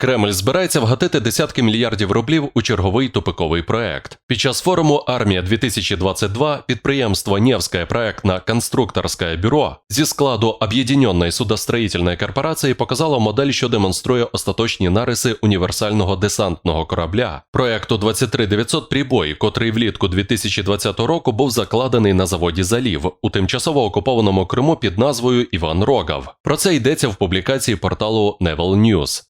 Кремль збирається вгатити десятки мільярдів рублів у черговий тупиковий проект. Під час форуму Армія 2022 підприємство Невське проектно конструкторське бюро зі складу Об'єднаної судостроїтельної корпорації показало модель, що демонструє остаточні нариси універсального десантного корабля проекту 23900 прибой, котрий влітку 2020 року був закладений на заводі Залів у тимчасово окупованому Криму під назвою Іван Рогав. Про це йдеться в публікації порталу Naval News.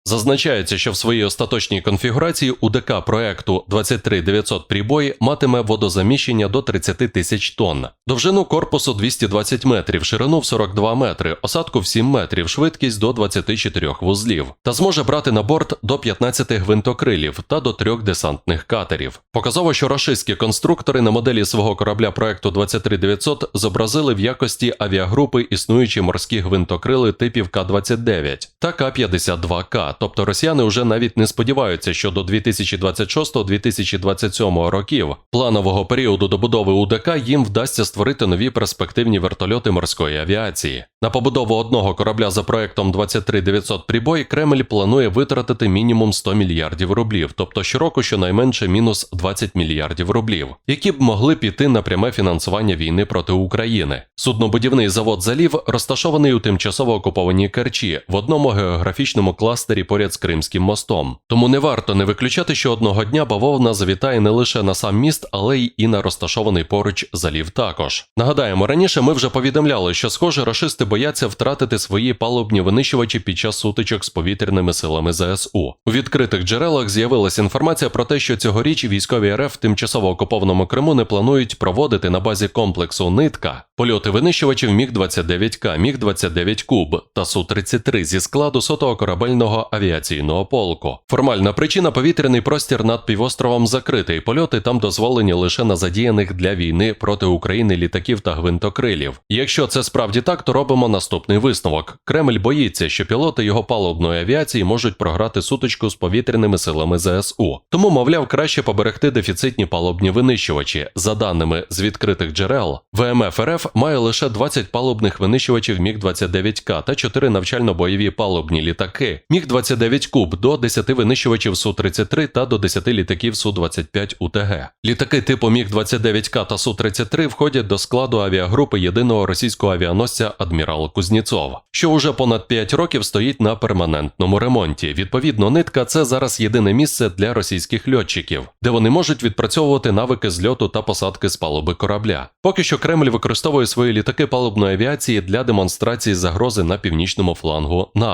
Зазначається, що в своїй остаточній конфігурації УДК проекту 23900 прибой матиме водозаміщення до 30 тисяч тонн, довжину корпусу 220 метрів, ширину в 42 метри, осадку в 7 метрів, швидкість до 24 вузлів, та зможе брати на борт до 15 гвинтокрилів та до трьох десантних катерів. Показово, що рашистські конструктори на моделі свого корабля проекту 23900 зобразили в якості авіагрупи існуючі морські гвинтокрили типів К-29 та К-52К, тобто росіяни вже навіть не сподіваються, що до 2026-2027 років планового періоду добудови УДК їм вдасться створити нові перспективні вертольоти морської авіації. На побудову одного корабля за проектом 23900 прибой Кремль планує витратити мінімум 100 мільярдів рублів, тобто щороку щонайменше мінус 20 мільярдів рублів, які б могли піти на пряме фінансування війни проти України. Суднобудівний завод залів розташований у тимчасово окупованій Керчі в одному географічному кластері поряд з Кримським мостом. Тому не варто не виключати, що одного дня бавовна завітає не лише на сам міст, але й і на розташований поруч залів також. Нагадаємо, раніше ми вже повідомляли, що схоже рашисти бояться втратити свої палубні винищувачі під час сутичок з повітряними силами ЗСУ. У відкритих джерелах з'явилася інформація про те, що цьогоріч військові РФ в тимчасово окупованому Криму не планують проводити на базі комплексу Нитка польоти винищувачів Міг 29К, Міг 29 Куб та Су 33 зі складу сотого корабельного авіаційного полку. Формальна причина повітряний простір над півостровом закритий. Польоти там дозволені лише на задіяних для війни проти України літаків та гвинтокрилів. Якщо це справді так, то робимо наступний висновок. Кремль боїться, що пілоти його палубної авіації можуть програти сутичку з повітряними силами ЗСУ. Тому, мовляв, краще поберегти дефіцитні палубні винищувачі. За даними з відкритих джерел, ВМФ РФ має лише 20 палубних винищувачів Міг 29 К та 4 навчально-бойові палубні літаки. Міг 29 Куб до 10 винищувачів Су-33 та до 10 літаків Су-25 УТГ. Літаки типу Міг 29 К та Су-33 входять до складу авіагрупи єдиного російського авіаносця Адмірал Кузнєцов, що уже понад 5 років стоїть на перманентному ремонті. Відповідно, нитка це зараз єдине місце для російських льотчиків, де вони можуть відпрацьовувати навики зльоту та посадки з палуби корабля. Поки що Кремль використовує свої літаки палубної авіації для демонстрації загрози на північному флангу